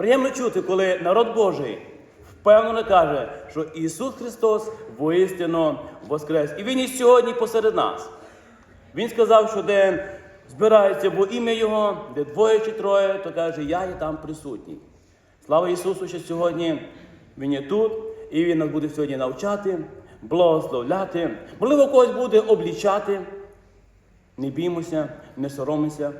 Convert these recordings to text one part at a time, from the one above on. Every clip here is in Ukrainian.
Приємно чути, коли народ Божий впевнено каже, що Ісус Христос воістину воскрес. І Він і сьогодні посеред нас. Він сказав, що де збирається во ім'я Його, де двоє чи троє, то каже, я є там присутній. Слава Ісусу, що сьогодні Він є тут, і Він нас буде сьогодні навчати, благословляти, можливо, когось буде облічати. Не біймося, не соромимося.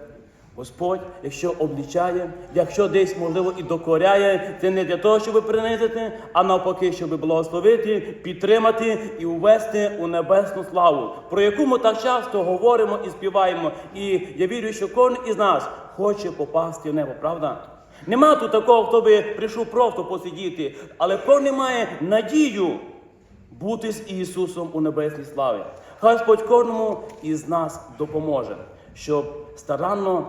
Господь, якщо облічає, якщо десь, можливо, і докоряє, це не для того, щоб принизити, а навпаки, щоб благословити, підтримати і увести у небесну славу, про яку ми так часто говоримо і співаємо. І я вірю, що кожен із нас хоче попасти в небо, правда? Нема тут такого, хто би прийшов просто посидіти, але кожен має надію бути з Ісусом у небесній славі. Господь кожному із нас допоможе, щоб старанно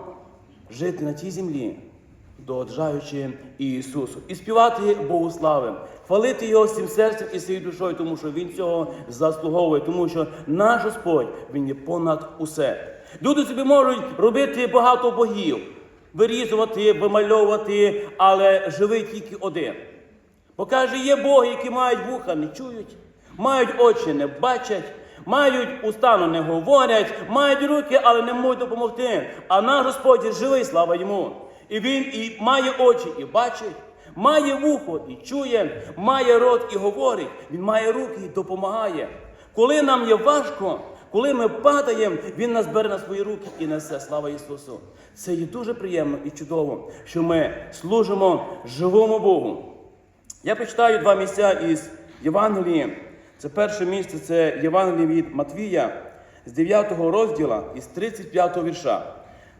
жити на тій землі, догоджаючи Ісусу, і співати Богу слави, хвалити Його всім серцем і своєю душою, тому що Він цього заслуговує, тому що наш Господь Він є понад усе. Люди собі можуть робити багато богів, вирізувати, вимальовувати, але живий тільки один. Бо каже, є боги, які мають вуха, не чують, мають очі, не бачать, мають уста, но не говорять, мають руки, але не можуть допомогти. А наш Господь живий, слава йому. І він і має очі, і бачить, має вухо і чує, має рот і говорить. Він має руки і допомагає. Коли нам є важко, коли ми падаємо, Він нас бере на свої руки і несе. Слава Ісусу. Це є дуже приємно і чудово, що ми служимо живому Богу. Я прочитаю два місця із Євангелії. Це перше місце це Євангеліє від Матвія з 9 розділу із 35 вірша,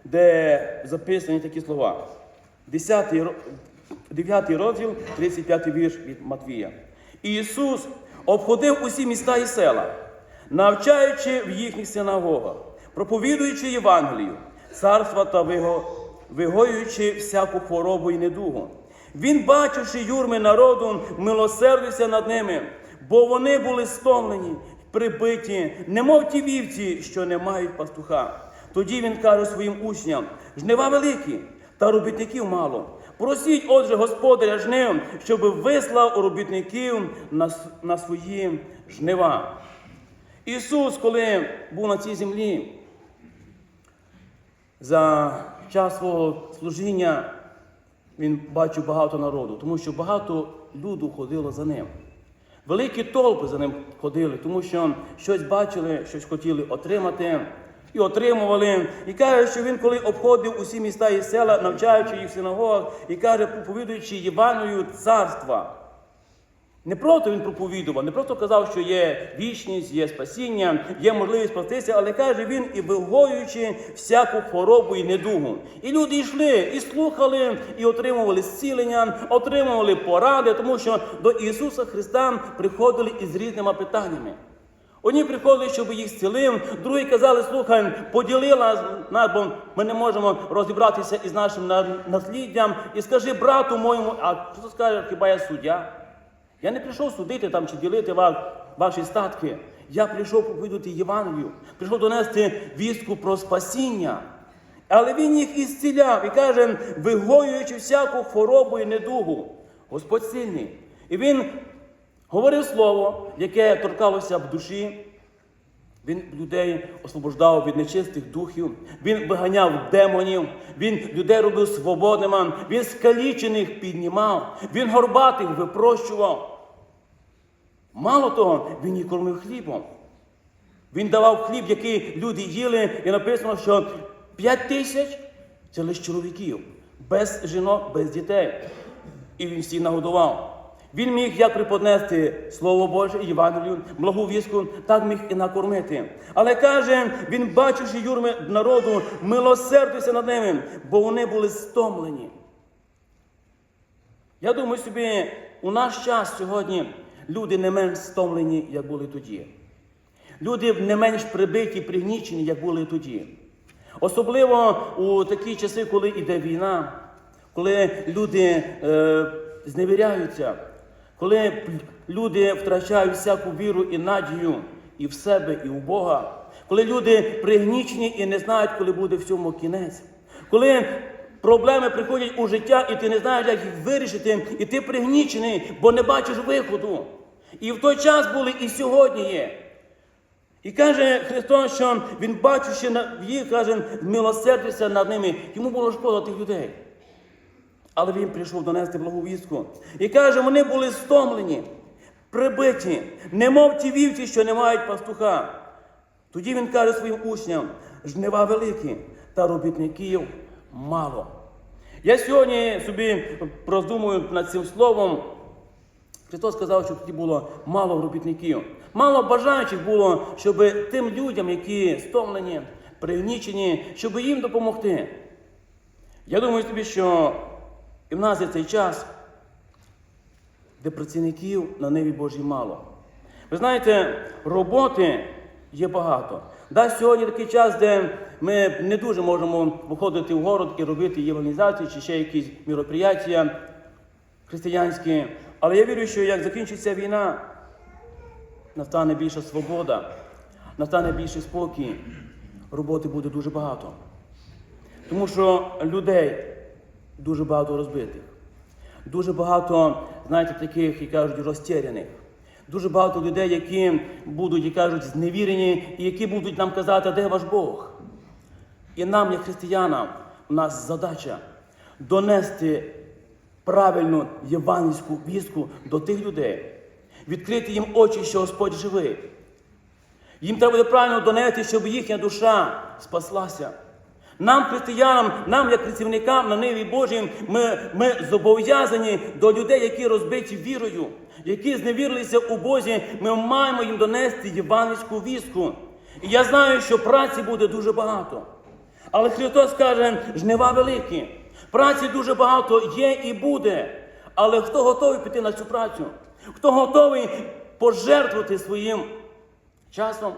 де записані такі слова. 10, 9 розділ, 35 вірш від Матвія. Ісус обходив усі міста і села, навчаючи в їхніх синагогах, проповідуючи Євангелію, царства та виго- вигоюючи всяку хворобу і недугу. Він, бачивши юрми народу, милосердився над ними, бо вони були стомлені, прибиті, немов ті вівці, що не мають пастуха. Тоді він каже своїм учням: жнива великі, та робітників мало. Просіть, отже, господаря жнив, щоб вислав робітників на, на свої жнива. Ісус, коли був на цій землі, за час свого служіння він бачив багато народу, тому що багато люду ходило за ним. Великі толпи за ним ходили, тому що щось бачили, щось хотіли отримати і отримували. І каже, що він, коли обходив усі міста і села, навчаючи їх в синагогах, і каже, проповідуючи Євангелію царства. Не просто він проповідував, не просто казав, що є вічність, є спасіння, є можливість спастися, але каже він і вигоюючи всяку хворобу і недугу. І люди йшли, і слухали, і отримували зцілення, отримували поради, тому що до Ісуса Христа приходили із різними питаннями. Одні приходили, щоб їх зцілив, другі казали, слухай, поділи нас, бо ми не можемо розібратися із нашим на- насліддям. І скажи брату моєму, а що скаже, хіба я суддя? Я не прийшов судити там чи ділити вас, ваші статки. Я прийшов проповідувати Євангелію, прийшов донести вістку про спасіння. Але він їх ісціляв і каже, вигоюючи всяку хворобу і недугу. Господь сильний. І він говорив слово, яке торкалося в душі. Він людей освобождав від нечистих духів, він виганяв демонів, він людей робив свободними, він скалічених піднімав, він горбатих випрощував. Мало того, він їх кормив хлібом. Він давав хліб, який люди їли, і написано, що 5 тисяч це лише чоловіків, без жінок, без дітей. І він всіх нагодував. Він міг як приподнести Слово Боже, Євангелію, благу вістку, так міг і накормити. Але каже, він, бачивши юрми народу, милосердився над ними, бо вони були стомлені. Я думаю собі, у наш час сьогодні люди не менш стомлені, як були тоді. Люди не менш прибиті, пригнічені, як були тоді. Особливо у такі часи, коли йде війна, коли люди е, зневіряються, коли люди втрачають всяку віру і надію і в себе, і в Бога, коли люди пригнічені і не знають, коли буде всьому кінець, коли Проблеми приходять у життя, і ти не знаєш, як їх вирішити, і ти пригнічений, бо не бачиш виходу. І в той час були, і сьогодні є. І каже Христос, що Він бачучи їх, каже, милосердився над ними. Йому було шкода тих людей. Але він прийшов донести благу вістку. І каже, вони були стомлені, прибиті, немов ті вівці, що не мають пастуха. Тоді він каже своїм учням: жнива великі, та робітників мало. Я сьогодні собі роздумую над цим словом. Христос сказав, що тоді було мало робітників, мало бажаючих було, щоб тим людям, які стомлені, пригнічені, щоб їм допомогти. Я думаю собі, що і в нас є цей час, де працівників на ниві Божій мало. Ви знаєте, роботи є багато. Да, сьогодні такий час, де ми не дуже можемо виходити в город і робити євангелізацію чи ще якісь міроприяття християнські. Але я вірю, що як закінчиться війна, настане більша свобода, настане більший спокій, роботи буде дуже багато. Тому що людей дуже багато розбитих, дуже багато, знаєте, таких, як кажуть, розтеряних. Дуже багато людей, які будуть, як кажуть, зневірені, і які будуть нам казати, де ваш Бог. І нам, як християнам, у нас задача донести правильну євангельську вістку до тих людей, відкрити їм очі, що Господь живий. Їм треба буде правильно донести, щоб їхня душа спаслася. Нам, християнам, нам, як працівникам на ниві Божій, ми, ми зобов'язані до людей, які розбиті вірою, які зневірилися у Бозі, ми маємо їм донести євангельську вістку. І я знаю, що праці буде дуже багато. Але Христос каже, жнива великі. Праці дуже багато є і буде. Але хто готовий піти на цю працю? Хто готовий пожертвувати своїм часом,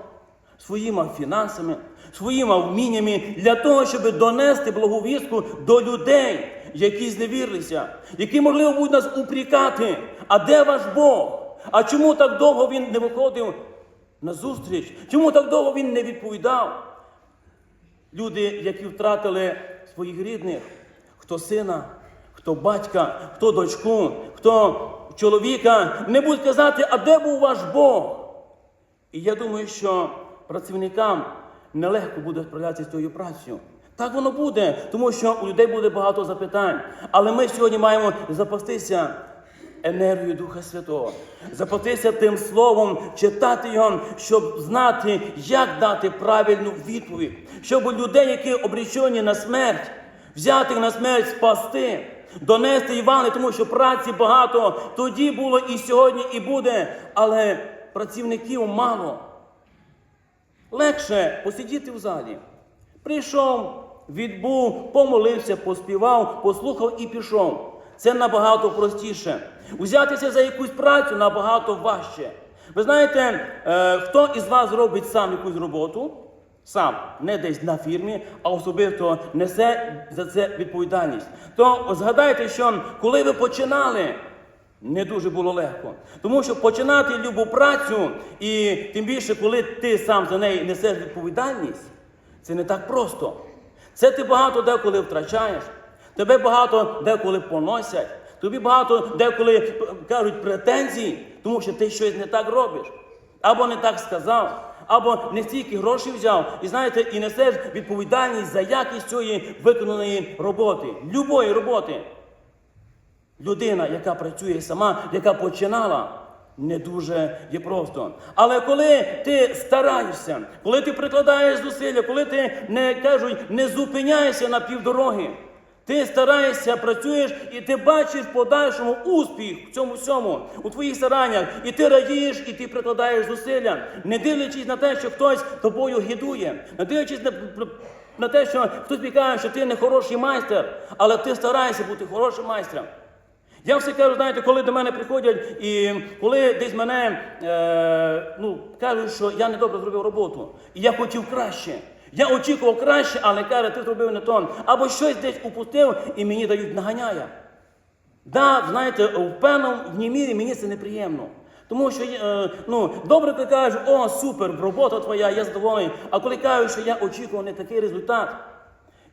своїми фінансами, своїми вміннями для того, щоб донести благовістку до людей, які зневірилися, які можливо будуть нас упрікати. А де ваш Бог? А чому так довго він не виходив на зустріч? Чому так довго він не відповідав? Люди, які втратили своїх рідних, хто сина, хто батька, хто дочку, хто чоловіка, не будуть казати, а де був ваш Бог? І я думаю, що працівникам нелегко буде справлятися з цією працею. Так воно буде, тому що у людей буде багато запитань. Але ми сьогодні маємо запастися енергією Духа Святого, запастися тим словом, читати його, щоб знати, як дати правильну відповідь, щоб людей, які обречені на смерть, взяти на смерть, спасти, донести Івана, тому що праці багато тоді було і сьогодні, і буде, але працівників мало. Легше посидіти в залі. Прийшов, відбув, помолився, поспівав, послухав і пішов. Це набагато простіше. Узятися за якусь працю набагато важче. Ви знаєте, е, хто із вас робить сам якусь роботу? Сам, не десь на фірмі, а особисто несе за це відповідальність. То згадайте, що коли ви починали, не дуже було легко. Тому що починати любу працю, і тим більше, коли ти сам за неї несеш відповідальність, це не так просто. Це ти багато деколи втрачаєш, тебе багато деколи поносять, тобі багато деколи кажуть претензій, тому що ти щось не так робиш. Або не так сказав, або не стільки грошей взяв, і знаєте, і несеш відповідальність за якість цієї виконаної роботи, любої роботи. Людина, яка працює сама, яка починала, не дуже є просто. Але коли ти стараєшся, коли ти прикладаєш зусилля, коли ти не кажуть, не зупиняєшся на півдороги, ти стараєшся, працюєш і ти бачиш в подальшому успіх в цьому всьому, у твоїх стараннях, і ти радієш, і ти прикладаєш зусилля, не дивлячись на те, що хтось тобою гідує, не дивлячись на, на те, що хтось каже, що ти не хороший майстер, але ти стараєшся бути хорошим майстром. Я все кажу, знаєте, коли до мене приходять, і коли десь мене е, ну, кажуть, що я недобре зробив роботу, і я хотів краще. Я очікував краще, але каже, ти зробив не то. Або щось десь упустив і мені дають наганяя. Да, знаєте, в певній мірі мені це неприємно. Тому що е, ну, добре, коли кажеш, о, супер, робота твоя, я задоволений. А коли кажуть, що я очікував не такий результат,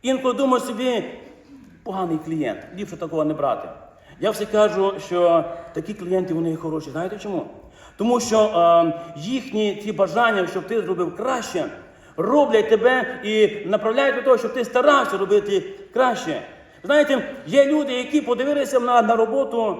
інколи думаю собі, поганий клієнт. Ліпше такого не брати. Я все кажу, що такі клієнти вони хороші. Знаєте чому? Тому що е, їхні ті бажання, щоб ти зробив краще, роблять тебе і направляють до того, щоб ти старався робити краще. Знаєте, є люди, які подивилися на, на роботу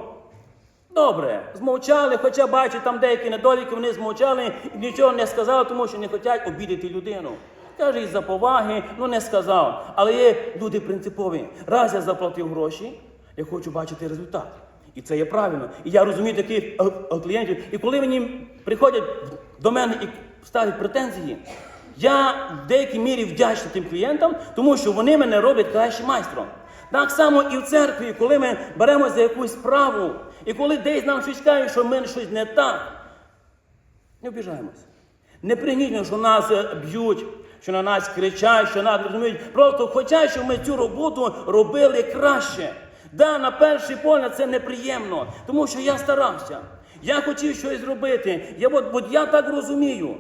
добре, змовчали, хоча бачать там деякі недоліки, вони змовчали і нічого не сказали, тому що не хочуть обідати людину. Каже, із-за поваги, ну не сказав. Але є люди принципові. Раз я заплатив гроші, я хочу бачити результат. І це є правильно. І я розумію таких е, е, клієнтів. І коли мені приходять до мене і ставлять претензії, я в деякій мірі вдячний тим клієнтам, тому що вони мене роблять кращим майстром. Так само і в церкві, коли ми беремося за якусь справу, і коли десь нам щось кажуть, що ми щось не так, не обіжаємося. Не пригніть, що нас е, б'ють, що на нас кричать, що нас розуміють. Просто хочуть, щоб ми цю роботу робили краще. Да, на перший погляд це неприємно, тому що я старався. Я хотів щось зробити. Я, от, от я так розумію.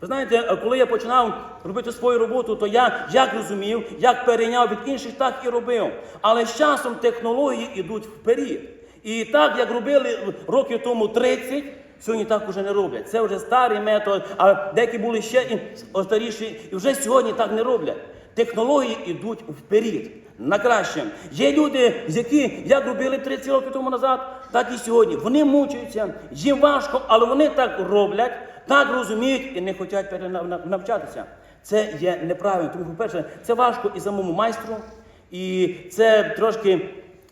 Ви знаєте, е, коли я починав робити свою роботу, то я як розумів, як перейняв від інших, так і робив. Але з часом технології йдуть вперед. І так, як робили років тому 30, сьогодні так уже не роблять. Це вже старий метод, а деякі були ще і старіші, і вже сьогодні так не роблять. Технології йдуть вперед, на краще. Є люди, які як робили 30 років тому назад, так і сьогодні. Вони мучаються, їм важко, але вони так роблять, так розуміють і не хочуть перенавчатися. Це є неправильно. Тому, по-перше, це важко і самому майстру, і це трошки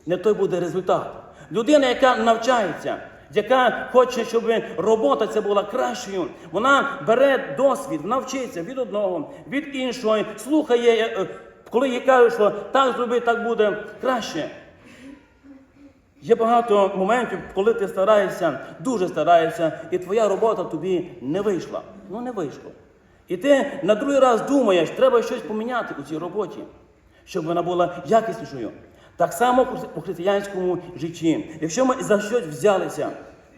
не той буде результат. Людина, яка навчається, яка хоче, щоб робота ця була кращою, вона бере досвід, вона вчиться від одного, від іншого, слухає, е, коли їй кажуть, що так зроби, так буде краще. Є багато моментів, коли ти стараєшся, дуже стараєшся, і твоя робота тобі не вийшла. Ну не вийшло. І ти на другий раз думаєш, треба щось поміняти у цій роботі, щоб вона була якіснішою. Так само у християнському житті. Якщо ми за щось взялися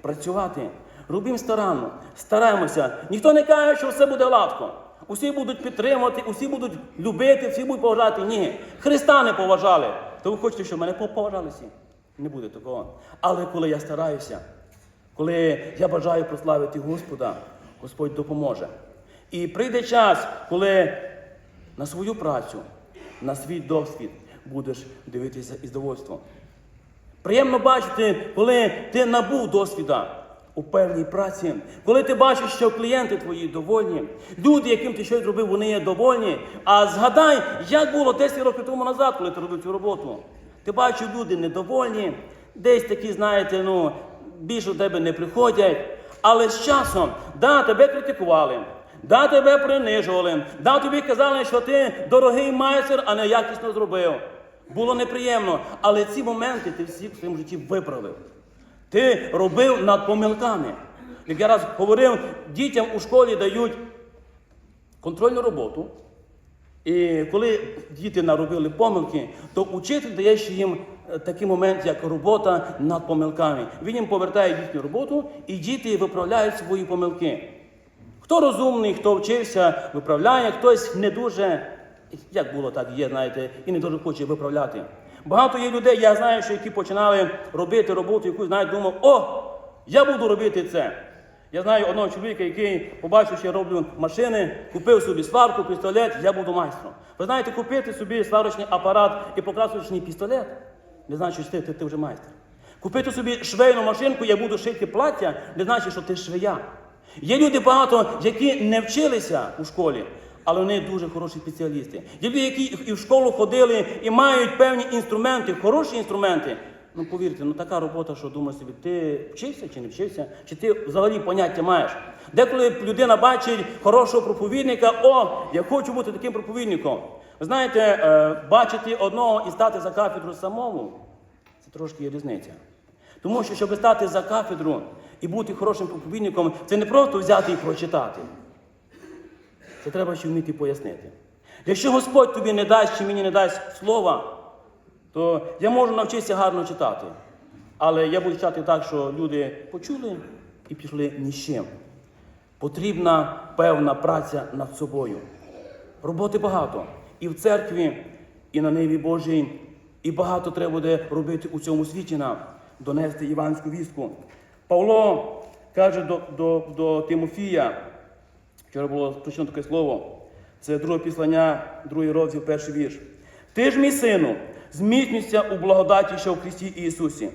працювати, робимо старанно, стараємося. Ніхто не каже, що все буде гладко. Усі будуть підтримувати, усі будуть любити, всі будуть поважати. Ні. Христа не поважали. То ви хочете, щоб мене поважали всі? Не буде такого. Але коли я стараюся, коли я бажаю прославити Господа, Господь допоможе. І прийде час, коли на свою працю, на свій досвід будеш дивитися із довольством. Приємно бачити, коли ти набув досвіда у певній праці, коли ти бачиш, що клієнти твої довольні, люди, яким ти щось зробив, вони є довольні. А згадай, як було 10 років тому назад, коли ти робив цю роботу. Ти бачиш, люди недовольні, десь такі, знаєте, ну, більше до тебе не приходять. Але з часом, да, тебе критикували, да, тебе принижували, да, тобі казали, що ти дорогий майстер, а не якісно зробив. Було неприємно, але ці моменти ти всі в своєму житті виправив. Ти робив над помилками. Як я раз говорив, дітям у школі дають контрольну роботу. І коли діти наробили помилки, то учитель дає ще їм е, такий момент, як робота над помилками. Він їм повертає їхню роботу, і діти виправляють свої помилки. Хто розумний, хто вчився, виправляє, хтось не дуже, як було, так є, знаєте, і не дуже хоче виправляти. Багато є людей, я знаю, що які починали робити роботу, яку знають, думав, о, я буду робити це. Я знаю одного чоловіка, який побачив, що я роблю машини, купив собі сварку, пістолет, я буду майстром. Ви знаєте, купити собі сварочний апарат і покрасочний пістолет, не значить, що ти, ти, вже майстер. Купити собі швейну машинку, я буду шити плаття, не значить, що ти швея. Є люди багато, які не вчилися у школі, але вони дуже хороші спеціалісти. Є люди, які і в школу ходили і мають певні інструменти, хороші інструменти. Ну повірте, ну така робота, що думаєш собі, ти вчився чи не вчився, чи ти взагалі поняття маєш. Деколи людина бачить хорошого проповідника, о, я хочу бути таким проповідником. Ви знаєте, е, бачити одного і стати за кафедру самому, це трошки є різниця. Тому що, щоб стати за кафедру і бути хорошим проповідником, це не просто взяти і прочитати. Це треба ще вміти пояснити. Якщо Господь тобі не дасть чи мені не дасть слова, то я можу навчитися гарно читати. Але я буду читати так, що люди почули і пішли ні з чим. Потрібна певна праця над собою. Роботи багато. І в церкві, і на ниві Божій, І багато треба буде робити у цьому світі нам, донести іванську вістку. Павло каже до, до, до Тимофія, вчора було точно таке слово, це друге післання, другий розділ, перший вірш. Ти ж, мій сину, зміцнюйся у благодаті, що в Христі Ісусі.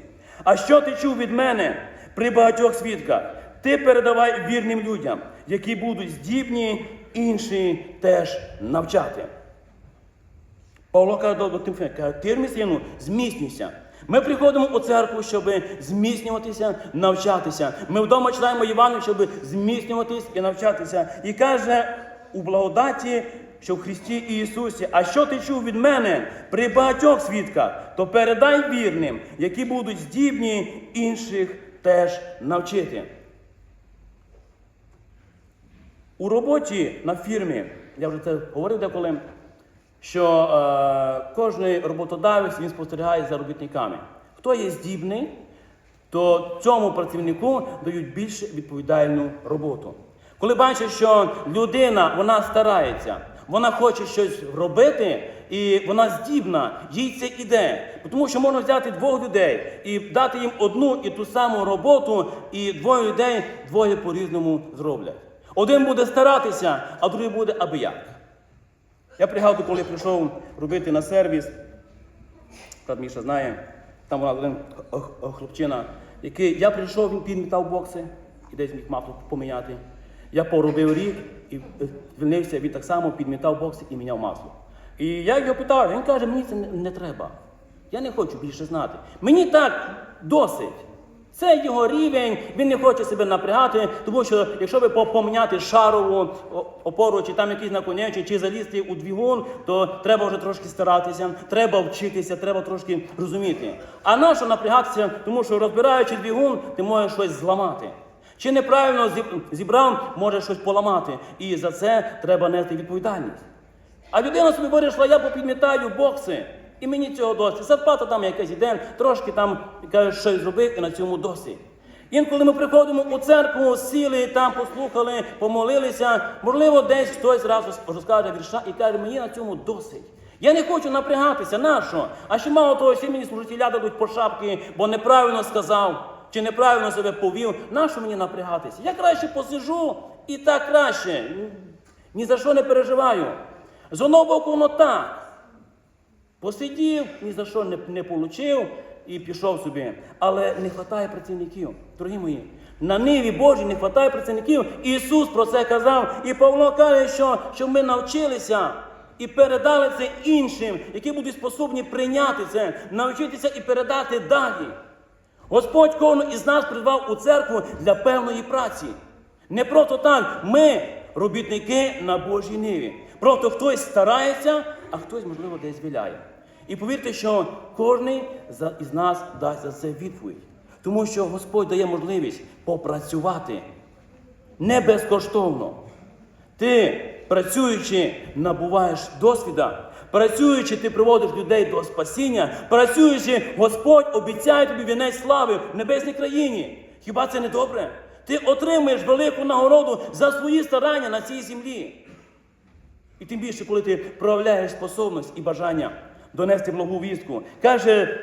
А що ти чув від мене при багатьох свідках? Ти передавай вірним людям, які будуть здібні інші теж навчати. Павло каже до Тимофея, каже, ти зміцнюйся. Ми приходимо у церкву, щоб зміцнюватися, навчатися. Ми вдома читаємо Івану, щоб зміцнюватись і навчатися. І каже у благодаті, що в Христі Ісусі, а що ти чув від мене при багатьох свідках, то передай вірним, які будуть здібні інших теж навчити. У роботі на фірмі, я вже це говорив деколи, що е, кожен роботодавець він спостерігає за робітниками. Хто є здібний, то цьому працівнику дають більш відповідальну роботу. Коли бачиш, що людина вона старається, вона хоче щось робити, і вона здібна, їй це іде. Тому що можна взяти двох людей і дати їм одну і ту саму роботу, і двоє людей двоє по-різному зроблять. Один буде старатися, а другий буде аби як. Я пригадую, коли прийшов робити на сервіс, брат Міша знає, там була один хлопчина, який я прийшов, він підмітав бокси і десь міг масло поміняти. Я поробив рік і е, звільнився, він так само підмітав бокси і міняв масло. І я його питав, він каже, мені це не, треба. Я не хочу більше знати. Мені так досить. Це його рівень, він не хоче себе напрягати, тому що якщо ви по- поміняти шарову опору, чи там якийсь наконечник, чи залізти у двигун, то треба вже трошки старатися, треба вчитися, треба трошки розуміти. А нащо напрягатися, тому що розбираючи двигун, ти можеш щось зламати. Чи неправильно зібрав, може щось поламати. І за це треба нести відповідальність. А людина собі вирішила, я попідмітаю бокси, і мені цього досить. Зарплата там якась іде, трошки там каже, щось зробив і на цьому досить. Інколи ми приходимо у церкву, сіли, там послухали, помолилися, можливо, десь хтось раз розкаже вірша і каже, мені на цьому досить. Я не хочу напрягатися, нащо? А ще мало того, ще мені служителя дадуть по шапки, бо неправильно сказав, чи неправильно себе повів. Нащо мені напрягатися? Я краще посижу і так краще. Ні за що не переживаю. З одного боку, воно так. Посидів, ні за що не, не получив і пішов собі. Але не вистачає працівників, дорогі мої. На ниві Божій не вистачає працівників. Ісус про це казав. І Павло каже, що, що ми навчилися і передали це іншим, які будуть способні прийняти це, навчитися і передати далі. Господь кожного із нас призвав у церкву для певної праці. Не просто так, ми робітники на Божій ниві. Просто хтось старається, а хтось, можливо, десь віляє. І повірте, що кожен із нас дасть за це відповідь. Тому що Господь дає можливість попрацювати не безкоштовно. Ти, працюючи, набуваєш досвіда. Працюючи, ти приводиш людей до спасіння. Працюючи, Господь обіцяє тобі вінець слави в небесній країні. Хіба це не добре? Ти отримаєш велику нагороду за свої старання на цій землі. І тим більше, коли ти проявляєш способність і бажання донести благу вістку. Каже,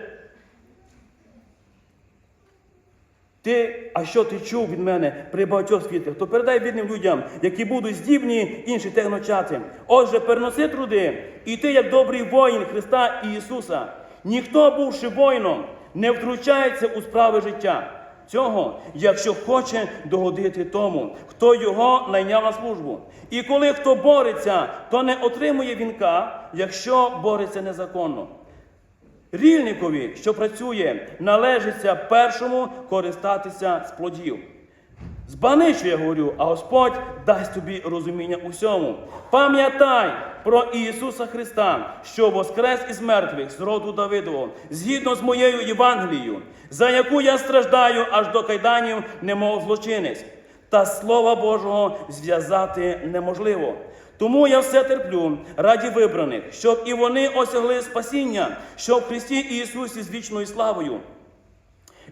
ти, а що ти чув від мене при багатьох світах, то передай бідним людям, які будуть здібні інші те навчати. Отже, переноси труди, і ти, як добрий воїн Христа і Ісуса, ніхто, бувши воїном, не втручається у справи життя. Цього, якщо хоче догодити тому, хто його найняв на службу. І коли хто бореться, то не отримує вінка, якщо бореться незаконно. Рільникові, що працює, належиться першому користатися з плодів. Збани, що я говорю, а Господь дасть тобі розуміння усьому. Пам'ятай про Ісуса Христа, що воскрес із мертвих з роду Давидового, згідно з моєю Євангелією, за яку я страждаю аж до кайданів, немов злочинець. Та Слова Божого зв'язати неможливо. Тому я все терплю раді вибраних, щоб і вони осягли спасіння, що в Христі Ісусі з вічною славою.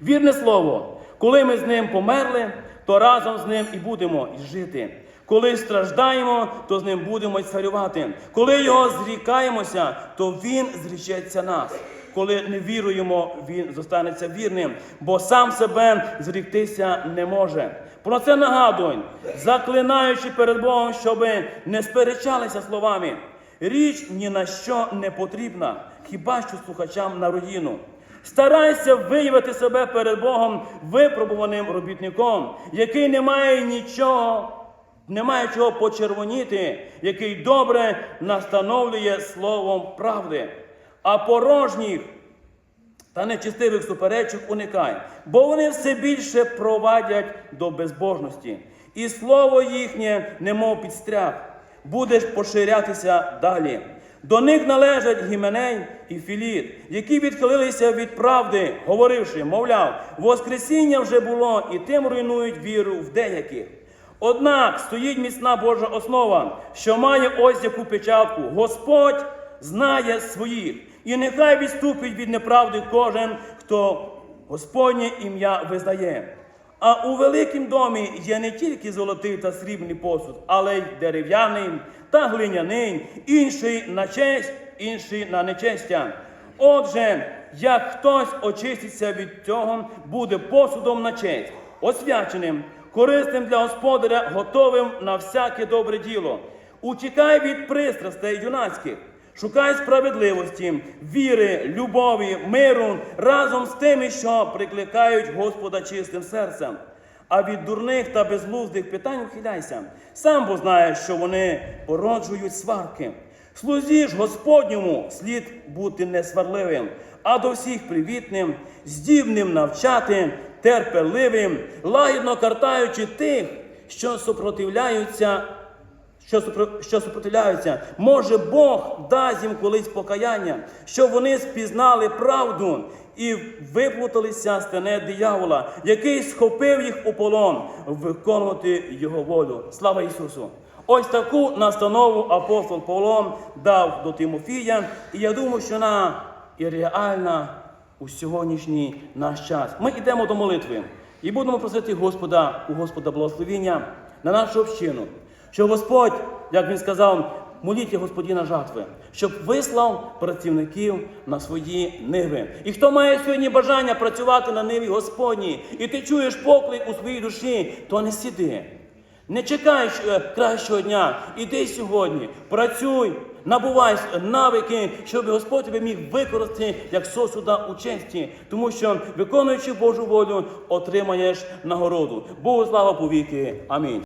Вірне слово, коли ми з ним померли, то разом з ним і будемо жити. Коли страждаємо, то з ним будемо царювати. Коли його зрікаємося, то він зрічеться нас. Коли не віруємо, він зостанеться вірним, бо сам себе зріктися не може. Про це нагадуй, заклинаючи перед Богом, щоб не сперечалися словами. Річ ні на що не потрібна, хіба що слухачам на руїну. Старайся виявити себе перед Богом випробуваним робітником, який не має нічого, не має чого почервоніти, який добре настановлює словом правди, а порожніх та нечистивих суперечок уникай, бо вони все більше провадять до безбожності, і слово їхнє, немов підстряг, будеш поширятися далі. До них належать Гіменей і Філіт, які відхилилися від правди, говоривши, мовляв, Воскресіння вже було, і тим руйнують віру в деяких. Однак стоїть міцна Божа основа, що має ось яку печатку. Господь знає своїх, і нехай відступить від неправди кожен, хто Господнє ім'я визнає. А у великім домі є не тільки золотий та срібний посуд, але й дерев'яний та глиняний, інший на честь, інший на нечестя. Отже, як хтось очиститься від цього, буде посудом на честь, освяченим, корисним для господаря, готовим на всяке добре діло. Утікай від пристрастей юнацьких. Шукай справедливості, віри, любові, миру разом з тими, що прикликають Господа чистим серцем. А від дурних та безглуздих питань ухиляйся. Сам бо знаєш, що вони породжують сварки. Слузі ж Господньому слід бути несварливим, а до всіх привітним, здібним навчати, терпеливим, лагідно картаючи тих, що супротивляються що, що супротивляються, може Бог дасть їм колись покаяння, щоб вони спізнали правду і виплуталися з тене диявола, який схопив їх у полон, виконувати його волю. Слава Ісусу! Ось таку настанову апостол Павло дав до Тимофія, і я думаю, що вона і реальна у сьогоднішній наш час. Ми йдемо до молитви і будемо просити Господа у Господа благословіння на нашу общину. Що Господь, як він сказав, моліть Господіна жатви, щоб вислав працівників на свої ниви. І хто має сьогодні бажання працювати на ниві Господній, і ти чуєш поклик у своїй душі, то не сіди. Не чекай е, кращого дня, іди сьогодні, працюй, набувай навики, щоб Господь тебе міг використати як сосуда у честі, тому що виконуючи Божу волю, отримаєш нагороду. Богу слава повіки. Амінь.